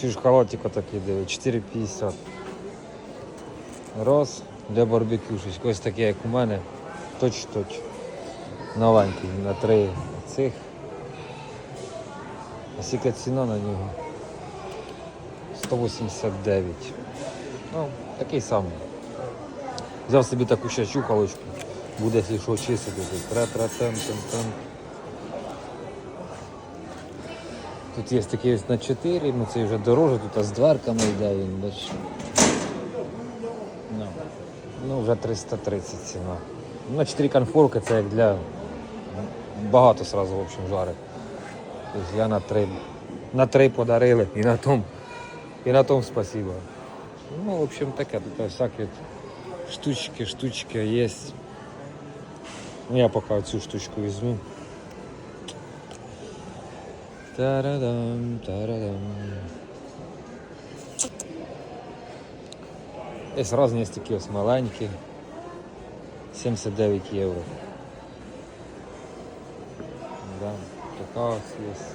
Чи ж халатик отакий диви, 4,50. Раз для барбекюшечки. Ось такий, як у мене. Точ-точ. Новенький на три цих. А скільки ціна на нього? 189. Ну, такий самий. Взяв собі таку ще чухалочку. Буде, якщо що, чистити. тре Тут є такий ось на 4, ну це вже дороже, тут з дверками йде він. Ну, ну вже 330 ціна. На 4 конфорки це як для багато сразу, в общем, жарить. Тобто я на 3, на 3 подарили і на том, і на том спасибо. Ну, в общем, таке, тут всякі штучки, штучки є. Ну, я поки цю штучку візьму. Тарадам, тарадам. Ось різні ось такі ось маленькі. 79 євро. Да, така ось є.